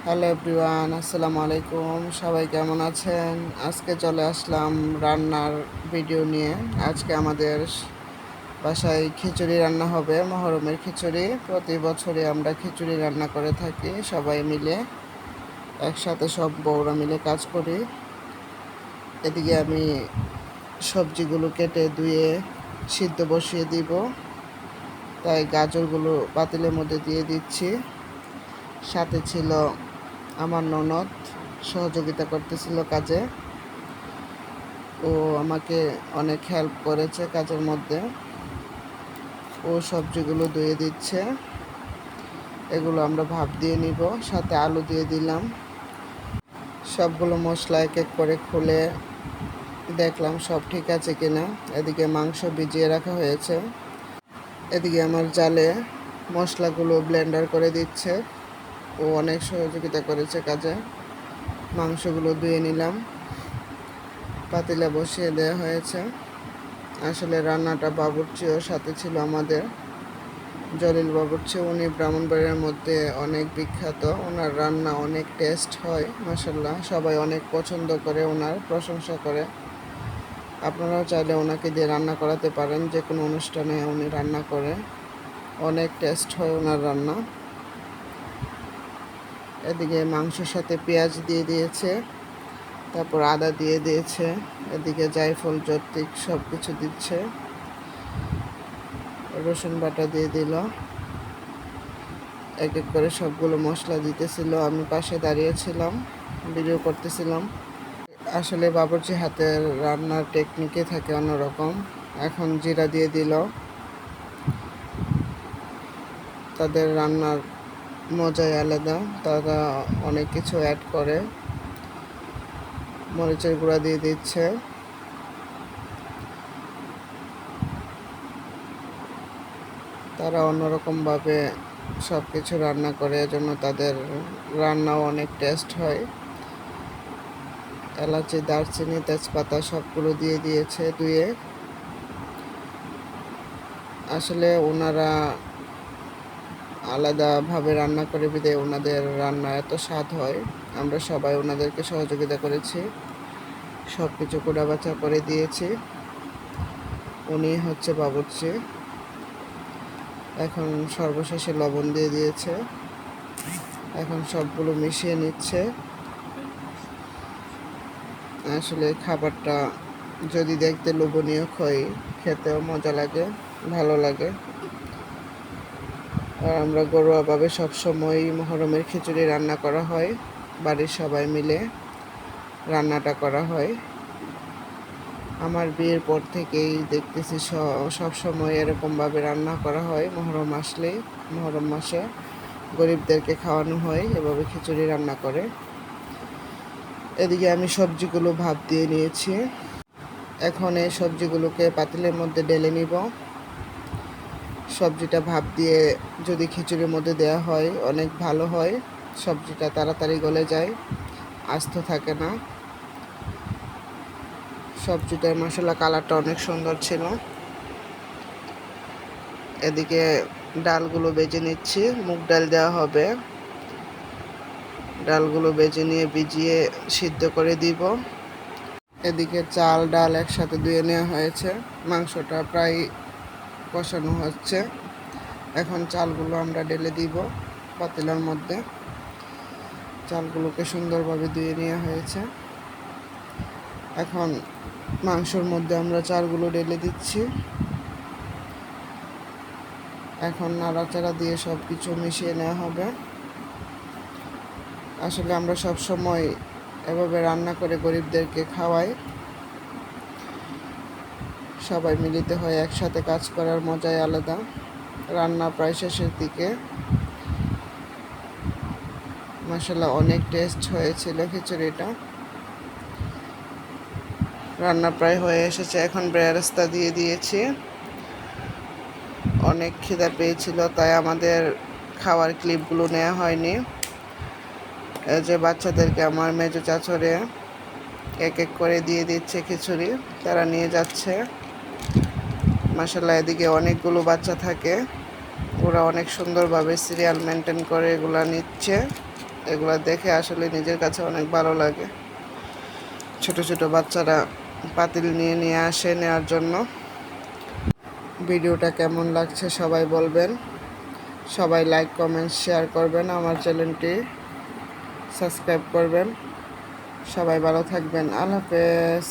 Hello everyone আসসালামু আলাইকুম সবাই কেমন আছেন আজকে চলে আসলাম রান্নার ভিডিও নিয়ে আজকে আমাদের বাসায় খিচুড়ি রান্না হবে মহরমের খিচুড়ি প্রতি বছরই আমরা খিচুড়ি রান্না করে থাকি সবাই মিলে একসাথে সব বউরা মিলে কাজ করি এদিকে আমি সবজিগুলো কেটে ধুয়ে সিদ্ধ বসিয়ে দিব তাই গাজরগুলো পাতিলের মধ্যে দিয়ে দিচ্ছি সাথে ছিল আমার ননদ সহযোগিতা করতেছিল কাজে। ও আমাকে অনেক হেল্প করেছে কাজের মধ্যে। ও সবজিগুলো ধুয়ে দিচ্ছে, এগুলো আমরা ভাপ দিয়ে নিব, সাথে আলু দিয়ে দিলাম। সবগুলো মশলা এক এক করে খুলে দেখলাম সব ঠিক আছে কিনা। এদিকে মাংস ভিজিয়ে রাখা হয়েছে। এদিকে আমার জালে মশলাগুলো ব্লেন্ডার করে দিচ্ছে। ও অনেক সহযোগিতা করেছে কাজে। মাংসগুলো ধুয়ে নিলাম। পাতিলা বসিয়ে দেওয়া হয়েছে। আসলে রান্নাটা বাবুর্চিও সাথে ছিল আমাদের। জলিল বাবুর্চি, উনি ব্রাহ্মণবাড়ির মধ্যে অনেক বিখ্যাত। ওনার রান্না অনেক টেস্ট হয় মাসাল্লাহ সবাই অনেক পছন্দ করে, ওনার প্রশংসা করে। আপনারাও চাইলে ওনাকে দিয়ে রান্না করাতে পারেন। যে কোনো অনুষ্ঠানে উনি রান্না করে। অনেক টেস্ট হয় ওনার রান্না। এদিকে মাংসের সাথে পেঁয়াজ দিয়ে দিয়েছে, তারপর আদা দিয়ে দিয়েছে, এদিকে জায়ফল জতিক সব কিছু দিচ্ছে। রসুন বাটা দিয়ে দিল। এক এক করে সবগুলো মশলা দিতেছিল, আমি পাশে দাঁড়িয়েছিলাম ভিডিও করতেছিলাম। আসলে বাবুর্চি হাতের রান্নার টেকনিকে থাকে অন্যরকম। এখন জিরা দিয়ে দিল। তাদের রান্নার মজাই আলাদা। তারা অনেক কিছু অ্যাড করে। মরিচের গুঁড়া দিয়ে দিচ্ছে। তারা অন্যরকমভাবে সব কিছু রান্না করে, এজন্য তাদের রান্নাও অনেক টেস্ট হয়। এলাচি, দারচিনি, তেজপাতা সবগুলো দিয়ে দিয়েছে ধুয়ে আসলে ওনারা আলাদাভাবে রান্না করে বিদে ওনাদের রান্না এত স্বাদ হয়। আমরা সবাই ওনাদেরকে সহযোগিতা করেছি। সব কিছু বাছা করে দিয়েছি। উনি হচ্ছে বাবুর্চি। এখন সর্বশেষে লবণ দিয়ে দিয়েছে। এখন সবগুলো মিশিয়ে নিচ্ছে। আসলে খাবারটা যদি দেখতে লোভনীয় হয় খেতেও মজা লাগে, ভালো লাগে। আর আমরা ঘরোয়াভাবে সবসময় মহরমের খিচুড়ি রান্না করা হয়। বাড়ির সবাই মিলে রান্নাটা করা হয়। আমার বিয়ের পর থেকেই দেখতেছি সব সময় এরকমভাবে রান্না করা হয় মহরম আসলেই মহরম মাসে গরিবদেরকে খাওয়ানো হয়, এভাবে খিচুড়ি রান্না করে। এদিকে আমি সবজিগুলো ভাপ দিয়ে নিয়েছি। এখন এই সবজিগুলোকে পাতিলের মধ্যে ঢেলে নিব। সবজিটা ভাপ দিয়ে যদি খিচুড়ির মধ্যে দেওয়া হয়, অনেক ভালো হয়। সবজিটা তাড়াতাড়ি গলে যায়, আস্ত থাকে না। সবজিটার মশলা কালারটা অনেক সুন্দর ছিল। এদিকে ডালগুলো বেজে নিচ্ছি, মুগ ডাল দেওয়া হবে। ডালগুলো বেজে নিয়ে ভিজিয়ে সিদ্ধ করে দিব। এদিকে চাল, ডাল একসাথে ধুয়ে নেওয়া হয়েছে। মাংসটা প্রায় কষানো হচ্ছে। এখন চালগুলো আমরা ঢেলে দিব পাতিলার মধ্যে। চালগুলোকে সুন্দরভাবে ধুয়ে নেওয়া হয়েছে। এখন মাংসর মধ্যে আমরা চালগুলো ঢেলে দিচ্ছি। এখন নাড়াচাড়া দিয়ে সব কিছু মিশিয়ে নেওয়া হবে। আসলে আমরা সব সময় এভাবে রান্না করে গরিবদেরকে খাওয়াই। সবাই মিলিত হয়ে একসাথে কাজ করার মজাই আলাদা। রান্না প্রায় শেষের দিকে। মশলা অনেক টেস্ট হয়েছিল খিচুড়িটা। রান্না প্রায় হয়ে এসেছে, এখন বেরাস্তা দিয়ে দিয়েছি। অনেক খিদা পেয়েছিল, তাই আমাদের খাওয়ার ক্লিপগুলো নেওয়া হয়নি। এই যে বাচ্চাদেরকে আমার মেজো চাচরে এক এক করে দিয়ে দিচ্ছে খিচুড়ি, তারা নিয়ে যাচ্ছে। মাসাল্লাহ এদিকে অনেকগুলো বাচ্চা থাকে। ওরা অনেক সুন্দরভাবে সিরিয়াল মেনটেন করে, এগুলা নিচ্ছে। এগুলো দেখে আসলে নিজের কাছে অনেক ভালো লাগে। ছোট ছোট বাচ্চারা পাতিল নিয়ে নিয়ে আসে নেওয়ার জন্য। ভিডিওটা কেমন লাগছে সবাই বলবেন। সবাই লাইক কমেন্ট শেয়ার করবেন। আমার চ্যানেলটি সাবস্ক্রাইব করবেন। সবাই ভালো থাকবেন। আল্লাহ হাফেজ।